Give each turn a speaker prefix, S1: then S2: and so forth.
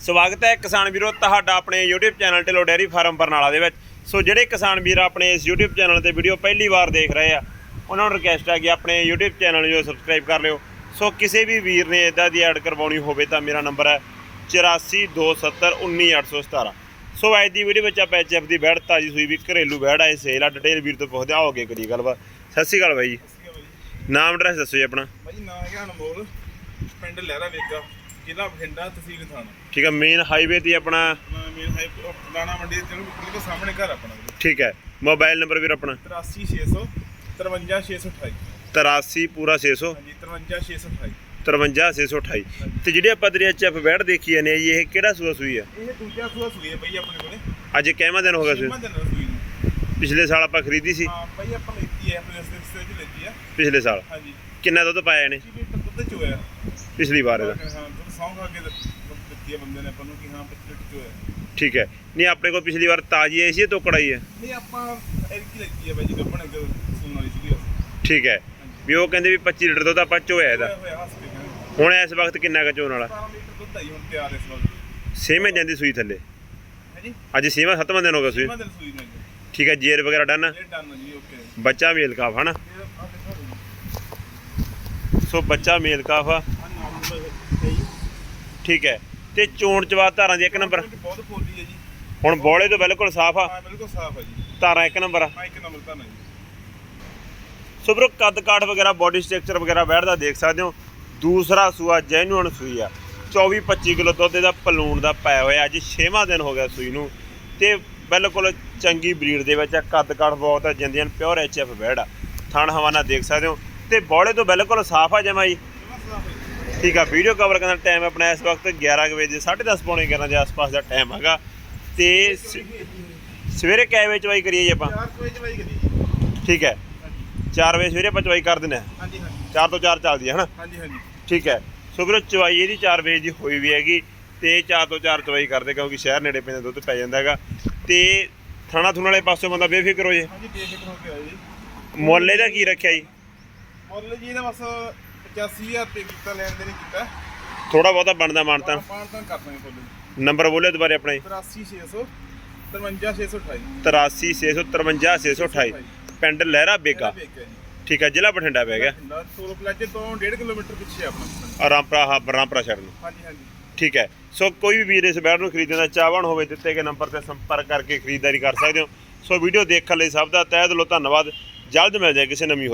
S1: ਸਵਾਗਤ ਹੈ ਕਿਸਾਨ ਵੀਰੋ ਤੁਹਾਡਾ ਆਪਣੇ YouTube channel Dhillon dairy farm Barnala ਦੇ ਵਿੱਚ। ਸੋ ਜਿਹੜੇ ਕਿਸਾਨ ਵੀਰ ਆਪਣੇ ਇਸ YouTube ਚੈਨਲ ਤੇ ਵੀਡੀਓ ਪਹਿਲੀ ਵਾਰ ਦੇਖ ਰਹੇ ਆ ਉਹਨਾਂ ਨੂੰ ਰਿਕਵੈਸਟ ਹੈ ਕਿ ਆਪਣੇ YouTube ਚੈਨਲ ਨੂੰ ਸਬਸਕ੍ਰਾਈਬ ਕਰ ਲਿਓ। ਸੋ ਕਿਸੇ ਵੀ ਵੀਰ ਨੇ ਇਦਾਂ ਦੀ ਐਡ ਕਰਵਾਉਣੀ ਹੋਵੇ ਤਾਂ ਮੇਰਾ ਨੰਬਰ ਹੈ 8427191817 ਸੋ ਅੱਜ ਦੀ ਵੀਡੀਓ ਵਿੱਚ ਆਪਾਂ ਐਚਐਫ ਦੀ ਬੈੜ ਤਾਜੀ ਸੂਈ ਵੀ ਘਰੇਲੂ ਬੈੜ ਆਏ ਸੇਲ ਆ ਡਿਟੇਲ ਵੀਰ ਤੋਂ ਪੁੱਛਦੇ ਆਓਗੇ ਕਰੀ ਗੱਲਬਾਤ। ਸਤਿ ਸ਼੍ਰੀ ਅਕਾਲ ਬਾਈ ਜੀ। ਨਾਮ ਐਡਰੈਸ ਦੱਸੋ ਜੀ ਆਪਣਾ।
S2: ਭਾਈ ਨਾਂ ਹੈਗਾ ਅਨਮੋਲ ਪਿੰਡ ਲਹਿਰਾ ਵੇਗਾ। ਜ਼ਿਲ੍ਹਾ ਬਠਿੰਡਾ ਤਹਿਸੀਲ ਥਾਣਾ।
S1: ਠੀਕ ਹੈ ਮੇਨ ਹਾਈਵੇ ਤੇ ਆਪਣਾ
S2: ਮੇਨ ਹਾਈ ਪੁਰਾਣਾ ਮੰਡੀ ਦੇ ਬਿਲਕੁਲ ਸਾਹਮਣੇ ਘਰ ਆਪਣਾ।
S1: ਠੀਕ ਹੈ ਮੋਬਾਈਲ ਨੰਬਰ ਵੀਰ ਆਪਣਾ।
S2: 83600 53628
S1: 83 ਪੂਰਾ 600
S2: ਹਾਂਜੀ 53628
S1: 53628 ਤੇ ਜਿਹੜੇ ਆਪਾਂ ਤੇਰੀ ਐਚਐਫ ਬੈੜ ਦੇਖੀ ਜਾਂਦੇ ਆ ਜੀ ਇਹ ਕਿਹੜਾ ਸੂਆ ਸੂਈ ਆ?
S2: ਇਹ ਦੂਜਾ ਸੂਆ ਸੂਈ ਹੈ ਭਾਈ ਆਪਣੇ ਕੋਲੇ।
S1: ਅੱਜ ਕਿੰਨਾ ਦਿਨ ਹੋ ਗਿਆ ਸੂਈ
S2: ਛੇਵਾਂ ਦਿਨ ਆ ਸੂਈ ਨੂੰ।
S1: ਪਿਛਲੇ ਸਾਲ ਆਪਾਂ ਖਰੀਦੀ ਸੀ।
S2: ਹਾਂ ਭਾਈ ਆਪਾਂ ਲੈਤੀ ਹੈ ਆਪਣੇ ਰਸਤੇ ਚ ਲੈਤੀ ਆ।
S1: ਪਿਛਲੇ ਸਾਲ।
S2: ਹਾਂਜੀ।
S1: ਕਿੰਨਾ ਦੁੱਧ ਪਾਇਆ ਇਹਨੇ?
S2: 25 ਲੀਟਰ ਦੁੱਧ ਚੋਇਆ।
S1: ਪਿਛਲੀ ਵਾਰ ਇਹਦਾ।
S2: ਹਾਂ ਦੁੱਧ ਸੌਂ ਖਾ ਕੇ ਦਿੱਤੀ ਹੈ ਬੰਦੇ ਨੇ ਆਪਾਂ ਨੂੰ ਕਿ ਹਾਂ 25 ਲੀਟਰ ਚੋਇਆ
S1: ਠੀਕ ਹੈ। ਨਹੀਂ ਆਪਣੇ ਕੋਲ ਪਿਛਲੀ ਵਾਰ ਤਾਜੀ ਆਈ ਸੀ ਇਹ ਤੋਕੜ ਆਈ ਹੈ?
S2: ਨਹੀਂ ਆਪਾਂ ਐਰਕੀ ਲੈਤੀ ਹੈ ਭਾਈ ਜੀ ਗੱਪਣ ਅੱਗੇ ਸੂਣ ਵਾਲੀ ਸੀਗੀ।
S1: ਠੀਕ ਹੈ। ਵੀ ਉਹ ਕਹਿੰਦੇ ਵੀ 25 ਲੀਟਰ ਦੁੱਧ ਆਪਾਂ ਚੋਇਆ ਇਹਦਾ। ਹੁਣ ਇਸ ਵਕਤ ਕਿੰਨਾ ਕੁ ਚੋਣ ਵਾਲਾ?
S2: 12 ਲੀਟਰ ਦੁੱਧ ਆਈ ਹੁਣ ਤਿਆਰ ਇਸ ਵਕਤ
S1: ਛੇਵੇਂ ਜਾਂਦੀ ਸੂਈ ਥੱਲੇ?
S2: ਹੈ ਜੀ
S1: ਅੱਜ ਛੇਵਾਂ ਸੱਤਵਾਂ ਦਿਨ ਹੋ ਗਿਆ ਸੂਈ।
S2: ਦਿਨ
S1: ਠੀਕ ਹੈ ਜੇਰ ਵਗੈਰਾ ਡਨ?
S2: ਇਹ ਡਨ ਜੀ ਓਕੇ।
S1: ਬੱਚਾ ਮੇਲ ਕਾਫ ਹਨਾ? ਸੋ ਬੱਚਾ ਮੇਲ ਕਾਫ ਆ।
S2: ਹੈ
S1: ਠੀਕ ਹੈ। ਤੇ ਚੋਣ ਚਵਾ ਧਾਰਾਂ ਦੀ ਇੱਕ ਨੰਬਰ।
S2: ਬਹੁਤ ਪੋਲੀ ਹੈ ਜੀ।
S1: ਹੁਣ ਬੋਲੇ ਤੋਂ ਬਿਲਕੁਲ ਸਾਫ਼ ਆ।
S2: ਹਾਂ ਬਿਲਕੁਲ ਸਾਫ਼ ਹੈ ਜੀ।
S1: ਧਾਰਾਂ ਇੱਕ ਨੰਬਰ ਆ।
S2: ਹਾਂ ਇੱਕ ਨੰਬਰ ਤਾਂ ਨਹੀਂ
S1: ਸੋ ਬਰੋ ਕੱਦ ਕਾਠ ਵਗੈਰਾ ਬਾਡੀ ਸਟਰਕਚਰ ਵਗੈਰਾ ਬੈਠਦਾ ਦੇਖ ਸਕਦੇ ਹੋ। ਦੂਸਰਾ ਸੂਆ ਜੈਨੂਅਨ ਸੂਈ ਆ। 24 25 ਕਿਲੋ ਦੁੱਧ ਦਾ ਪਲੂਣ ਦਾ ਪਾਇਆ ਹੋਇਆ। ਅੱਜ 6ਵਾਂ ਦਿਨ ਹੋ ਗਿਆ ਸੂਈ ਨੂੰ। ਤੇ ਬਿਲਕੁਲ ਚੰਗੀ ਬਰੀਡ ਦੇ ਵਿੱਚ ਆ। ਕੱਦ ਕਾਠ ਬਹੁਤ ਆ ਜਿੰਦੀਆਂ ਪਿਓਰ ਐਚਐਫ ਬੈੜ ਆ। ਥਣ ਹਵਾਨਾ ਦੇਖ ਸਕਦੇ ਹੋ। ਤੇ ਬੋਲੇ ਤੋਂ ਬਿਲਕੁਲ ਸਾਫ਼ ਆ ਜਮਾ ਜੀ
S2: ਜਮਾ ਸਾਫ਼ ਹੈ ਜੀ
S1: ਠੀਕ ਆ ਵੀਡੀਓ ਕਵਰ ਕਰਨ ਦਾ ਟਾਈਮ ਆਪਣਾ ਇਸ ਵਕਤ 11 ਕੁ ਵਜੇ 10:30 ਪੌਣੇ 11 ਦੇ ਆਸ-ਪਾਸ ਦਾ ਟਾਈਮ ਹੈਗਾ। ਤੇ ਸ- ਸਵੇਰੇ ਕਿੰਨੇ ਵਜੇ ਚਵਾਈ ਕਰੀਏ ਜੀ ਆਪਾਂ?
S2: ਚਾਰ ਸੌ ਚ ਬਾਈ ਕਰੀ ਜੀ।
S1: ਠੀਕ ਹੈ।
S2: ਹਾਂਜੀ
S1: 4 ਵਜੇ ਸਵੇਰੇ ਆਪਾਂ ਚਵਾਈ ਕਰ ਦਿੰਦੇ ਹਾਂ।
S2: ਹਾਂਜੀ ਹਾਂਜੀ।
S1: 4 ਤੋਂ 4 ਚੱਲਦੀ ਹੈ ਹਨਾ?
S2: ਹਾਂਜੀ ਹਾਂਜੀ।
S1: ਠੀਕ ਹੈ। ਸੋ ਵੀਰੋ ਚਵਾਈ ਇਹਦੀ 4 ਵਜੇ ਦੀ ਹੋਈ ਵੀ ਹੈਗੀ ਤੇ 4 ਤੋਂ 4 ਚਵਾਈ ਕਰਦੇ ਕਿਉਂਕਿ ਸ਼ਹਿਰ ਨੇੜੇ ਪੈਂਦਾ ਦੁੱਧ ਪੈ ਜਾਂਦਾ ਹੈਗਾ। ਤੇ ਥਾਣਾ ਥੁਣ ਵਾਲੇ ਪਾਸੋਂ ਬੰਦਾ ਬੇਫਿਕਰ ਹੋ ਜੇ।
S2: ਹਾਂਜੀ ਬੇਫਿਕਰ ਹੋ ਕੇ ਆਏ ਜੀ।
S1: ਮੁੱਲ ਇਹਦਾ ਕੀ ਰੱਖਿਆ ਜੀ?
S2: ਮੁੱਲ ਜੀ ਇਹਦਾ ਬਸ 85000 ਰੁਪਏ ਕੀਤਾ ਲੈਣ ਦੇ ਨਹੀਂ ਕੀਤਾ।
S1: ਥੋੜਾ ਬਹੁਤਾ ਬਣਦਾ ਮਾਨਤਾ
S2: ਪਾਣ ਤਾਂ ਕਰ ਦਾਂਗੇ ਮੁੱਲ
S1: ਨੰਬਰ ਬੋਲਿਓ ਦੁਬਾਰੇ ਆਪਣਾ। ਜੀ
S2: 83600 53628
S1: 83628 ਪਿੰਡ ਲਹਿਰਾ ਬੇਗਾ। ਠੀਕ ਹੈ ਜ਼ਿਲ੍ਹਾ ਬਠਿੰਡਾ ਪੈ ਗਿਆ।
S2: ਟੋਲ ਪਲਾਜ਼ੇ ਤੋਂ 1.5 ਕਿਲੋਮੀਟਰ ਪਿੱਛੇ ਆਪਣਾ।
S1: ਰਾਮਪਰਾ ਹਾ ਰਾਮਪਰਾ ਛੱਡ ਨੂੰ।
S2: ਹਾਂਜੀ ਹਾਂਜੀ।
S1: ਠੀਕ ਹੈ। ਸੋ ਕੋਈ ਵੀ ਵੀਰ ਇਸ ਬੈਟ ਨੂੰ ਖਰੀਦਣ ਚਾਹਵਾਨ ਹੋਵੇ ਦਿੱਤੇ ਗਏ ਨੰਬਰ ਤੇ ਸੰਪਰਕ ਕਰਕੇ ਖਰੀਦਦਾਰੀ ਕਰ ਸਕਦੇ ਹੋ। ਸੋ ਵੀਡੀਓ ਦੇਖਣ ਲਈ ਸਭ ਦਾ ਤਹਿ ਦਿਲੋਂ ਧੰਨਵਾਦ। ਜਲਦ ਮਿਲ ਜਾਏ ਕਿਸੇ ਨਵੀਂ